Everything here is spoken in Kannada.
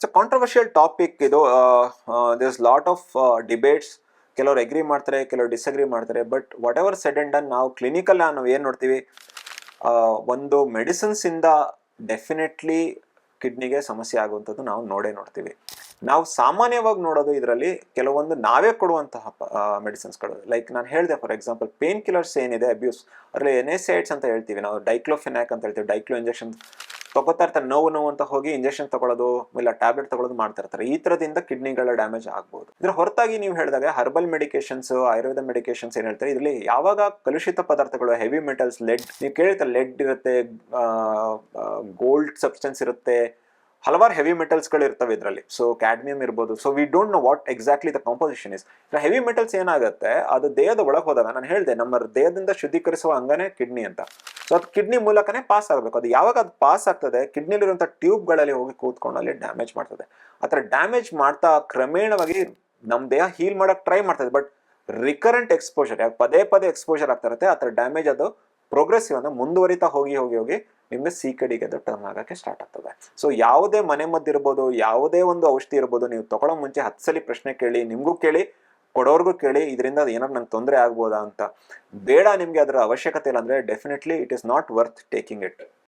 ಇಟ್ಸ್ ಅ ಕಾಂಟ್ರವರ್ಷಿಯಲ್ ಟಾಪಿಕ್ ಇದು ದಿಸ್ ಲಾಟ್ ಆಫ್ ಡಿಬೇಟ್ಸ್ ಕೆಲವರು ಎಗ್ರಿ ಮಾಡ್ತಾರೆ, ಕೆಲವರು ಡಿಸಗ್ರಿ ಮಾಡ್ತಾರೆ. But whatever said and done ನಾವು ಕ್ಲಿನಿಕಲ್ ನಾವು ಏನು ನೋಡ್ತೀವಿ? ಒಂದು ಮೆಡಿಸಿನ್ಸ್ ಇಂದ ಡೆಫಿನೆಟ್ಲಿ ಕಿಡ್ನಿಗೆ ಸಮಸ್ಯೆ ಆಗುವಂಥದ್ದು ನಾವು ನೋಡೇ ನೋಡ್ತೀವಿ. ನಾವು ಸಾಮಾನ್ಯವಾಗಿ ನೋಡೋದು ಇದರಲ್ಲಿ ಕೆಲವೊಂದು ನಾವೇ ಕೊಡುವಂತಹ ಮೆಡಿಸಿನ್ಸ್ಗಳು ಲೈಕ್ ನಾನು ಹೇಳಿದೆ ಫಾರ್ ಎಕ್ಸಾಂಪಲ್ ಪೇನ್ ಕಿಲ್ಲರ್ಸ್ ಏನಿದೆ ಅಬ್ಯೂಸ್ ಅದರಲ್ಲಿ ಎನೆಸೈಡ್ಸ್ ಅಂತ ಹೇಳ್ತೀವಿ ನಾವು ಡೈಕ್ಲೋಫಿನಾಕ್ ಅಂತ ಹೇಳ್ತೀವಿ ಡೈಕ್ಲೋ ಇಂಜೆಕ್ಷನ್ ತಗೋತಾ ಇರ್ತಾರೆ ನೋವು ನೋವು ಅಂತ ಹೋಗಿ ಇಂಜೆಕ್ಷನ್ ತಗೊಳ್ಳೋದು ಇಲ್ಲ ಟ್ಯಾಬ್ಲೆಟ್ ತಗೊಳ್ಳೋದು ಮಾಡ್ತಾ ಇರ್ತಾರೆ ಈ ಥರದಿಂದ ಕಿಡ್ನಿಗಳ ಡ್ಯಾಮೇಜ್ ಆಗ್ಬೋದು. ಇದ್ರ ಹೊರತಾಗಿ ನೀವು ಹೇಳಿದಾಗ ಹರ್ಬಲ್ ಮೆಡಿಕೇಶನ್ಸ್ ಆಯುರ್ವೇದ ಮೆಡಿಕೇಶನ್ಸ್ ಏನ್ ಹೇಳ್ತಾರೆ? ಇದರಲ್ಲಿ ಯಾವಾಗ ಕಲುಷಿತ ಪದಾರ್ಥಗಳು ಹೆವಿ ಮೆಟಲ್ಸ್ ಲೆಡ್ ನೀವು ಕೇಳಿರ್ತಾರೆ ಲೆಡ್ ಇರುತ್ತೆ ಗೋಲ್ಡ್ ಸಬ್ಸ್ಟೆನ್ಸ್ ಇರುತ್ತೆ. ಹಲವಾರು ಹೆವಿ ಮೆಟಲ್ಸ್ಗಳು ಇರ್ತವೆ ಇದರಲ್ಲಿ. ಸೊ ಕ್ಯಾಡ್ಮಿಯಂ ಇರ್ಬೋದು. So we don't know what exactly the composition is heavy metals ಏನಾಗುತ್ತೆ, ಅದು ದೇಹದ ಒಳಗೆ ಹೋದಾಗ, ನಾನು ಹೇಳಿದೆ, ನಮ್ಮ ದೇಹದಿಂದ ಶುದ್ಧೀಕರಿಸುವ ಅಂಗನೇ ಕಿಡ್ನಿ ಅಂತ. ಸೊ ಅದು ಕಿಡ್ನಿ ಮೂಲಕನೇ ಪಾಸ್ ಆಗಬೇಕು. ಅದು ಯಾವಾಗ ಅದು ಪಾಸ್ ಆಗ್ತದೆ ಕಿಡ್ನಿಲಿರುವಂಥ ಟ್ಯೂಬ್ಗಳಲ್ಲಿ ಹೋಗಿ ಕೂತ್ಕೊಂಡು ಅಲ್ಲಿ ಡ್ಯಾಮೇಜ್ ಮಾಡ್ತದೆ. ಆ ಥರ ಡ್ಯಾಮೇಜ್ ಮಾಡ್ತಾ ಕ್ರಮೇಣವಾಗಿ ನಮ್ಮ ದೇಹ ಹೀಲ್ ಮಾಡೋಕ್ಕೆ ಟ್ರೈ ಮಾಡ್ತದೆ. ಬಟ್ ರಿಕರೆಂಟ್ ಎಕ್ಸ್ಪೋಜರ್ ಪದೇ ಪದೇ ಎಕ್ಸ್ಪೋಜರ್ ಆಗ್ತಾ ಇರುತ್ತೆ, ಆ ಥರ ಡ್ಯಾಮೇಜ್ ಅದು ಪ್ರೋಗ್ರೆಸಿವ್ ಅಂದ್ರೆ ಮುಂದುವರಿತಾ ಹೋಗಿ ಹೋಗಿ ಹೋಗಿ ನಿಮಗೆ ಸೀಕಡಿಗೆ ಕಡೆಗೆ ಅದು ಟರ್ನ್ ಆಗಕ್ಕೆ ಸ್ಟಾರ್ಟ್ ಆಗ್ತದೆ. ಸೊ ಯಾವುದೇ ಮನೆ ಮದ್ದು ಇರ್ಬೋದು ಯಾವುದೇ ಒಂದು ಔಷಧಿ ಇರ್ಬೋದು, ನೀವು ತಗೊಳ್ಳೋ ಮುಂಚೆ ಹತ್ತು ಸಲ ಪ್ರಶ್ನೆ ಕೇಳಿ, ನಿಮಗೂ ಕೇಳಿ ಕೊಡೋರ್ಗೂ ಕೇಳಿ, ಇದರಿಂದ ಏನಾದ್ರು ನಂಗೆ ತೊಂದರೆ ಆಗ್ಬೋದಾ ಅಂತ. ಬೇಡ ನಿಮಗೆ ಅದರ ಅವಶ್ಯಕತೆ ಇಲ್ಲ ಅಂದ್ರೆ definitely it is not worth taking it